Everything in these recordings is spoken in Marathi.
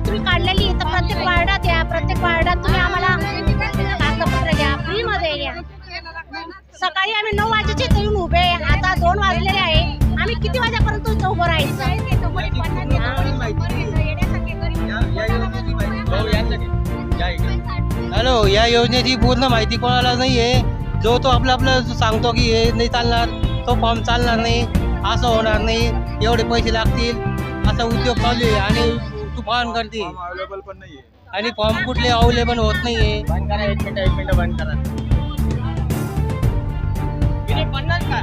तुम्ही काढलेली तर प्रत्येक वार्डात या प्रत्येक वार्डात तुम्ही आम्हाला कागदपत्र द्या फ्रीमध्ये द्या सकाळी आम्ही नऊ वाजेचे येऊन उभे आता दोन वाजलेले आहे. आम्ही किती वाजेपर्यंत उभं राहायचं? हॅलो या योजनेची पूर्ण माहिती कोणाला नाही आहे जो तो आपला आपला सांगतो की हे नाही चालणार तो फॉर्म चालणार नाही असं होणार नाही एवढे पैसे लागतील असा उद्योग चालू आहे. आणि तुफान करते. अवेलेबल पण नाहीये. आणि फॉर्म कुठले अवेलेबल होत नाही आहे बंद करा एक मिनिट एक मिनिट बंद करा. पन्नास का?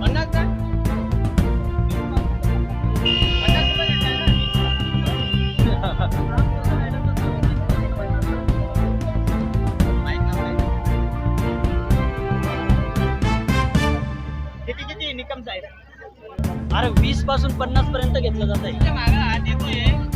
पन्नास का? नाही. किती किती? निकम साहेब. अरे वीसपासून पन्नास पर्यंत घेतलं जात आहे